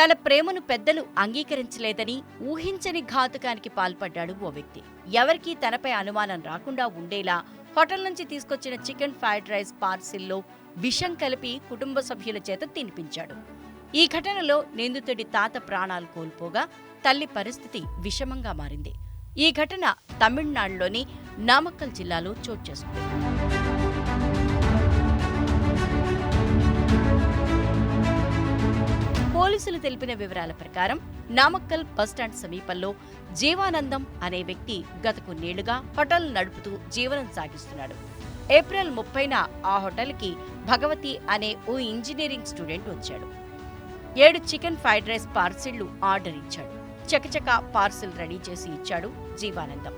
తన ప్రేమను పెద్దలు అంగీకరించలేదని ఊహించని ఘాతుకానికి పాల్పడ్డాడు ఓ వ్యక్తి. ఎవరికీ తనపై అనుమానం రాకుండా ఉండేలా హోటల్ నుంచి తీసుకొచ్చిన చికెన్ ఫ్రైడ్ రైస్ పార్సిల్లో విషం కలిపి కుటుంబ సభ్యుల చేత తినిపించాడు. ఈ ఘటనలో నిందితుడి తాత ప్రాణాలు కోల్పోగా తల్లి పరిస్థితి విషమంగా మారింది. ఈ ఘటన తమిళనాడులోని నామక్కల్ జిల్లాలో చోటు చేసుకుంది. పోలీసులు తెలిపిన వివరాల ప్రకారం నామక్కల్ బస్టాండ్ సమీపంలో జీవానందం అనే వ్యక్తి గత కొన్నేళ్ళుగా హోటల్ నడుపుతూ జీవనం సాగిస్తున్నాడు. ఏప్రిల్ ముప్పైన ఆ హోటల్కి భగవతి అనే ఓ ఇంజనీరింగ్ స్టూడెంట్ వచ్చాడు. ఏడు చికెన్ ఫ్రైడ్ రైస్ పార్సిళ్ళు ఆర్డర్ ఇచ్చాడు. చకచక పార్సిల్ రెడీ చేసి ఇచ్చాడు జీవానందం.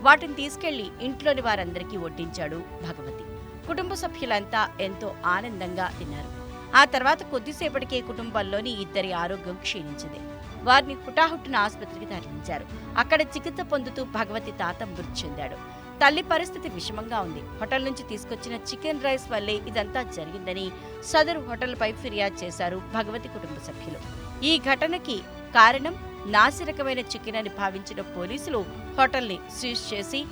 వాటిని తీసుకెళ్ళి ఇంట్లోని వారందరికీ వడ్డించాడు భగవతి. కుటుంబ సభ్యులంతా ఎంతో ఆనందంగా తిన్నారు. ఆ తర్వాత కొద్దిసేపటికే కుటుంబంలోని ఇద్దరి ఆరోగ్యం క్షీణించింది. వారిని హుటాహుట్టున ఆసుపత్రికి తరలించారు. అక్కడ చికిత్స పొందుతూ భగవతి తాత మృతి చెందాడు. తల్లి పరిస్థితి విషమంగా ఉంది. హోటల్ నుంచి తీసుకొచ్చిన చికెన్ రైస్ వల్లే ఇదంతా జరిగిందని సదరు హోటల్పై ఫిర్యాదు చేశారు భగవతి కుటుంబ సభ్యులు. ఈ ఘటనకి కారణం నాసిరకమైన చికెన్ అని భావించిన పోలీసులు హోటల్ని సీజ్ చేసి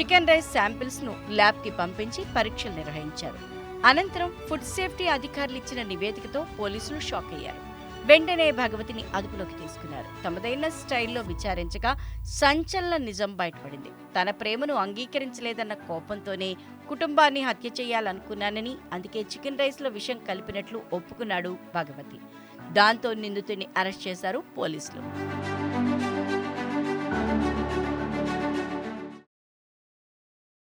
చికెన్ రైస్ శాంపిల్స్ను పంపించి పరీక్షలు నిర్వహించారు. అనంతరం ఫుడ్ సేఫ్టీ అధికారులు ఇచ్చిన నివేదికతో పోలీసులు షాక్ అయ్యారు. వెంటనే భగవతిని అదుపులోకి తీసుకున్నారు. తమదైన స్టైల్లో విచారించగా సంచలన నిజం బయటపడింది. తన ప్రేమను అంగీకరించలేదన్న కోపంతోనే కుటుంబాన్ని హత్య చేయాలనుకున్నానని అందుకే చికెన్ రైస్లో విషం కలిపినట్లు ఒప్పుకున్నాడు భగవతి. దాంతో నిందితుడిని అరెస్ట్ చేశారు పోలీసులు.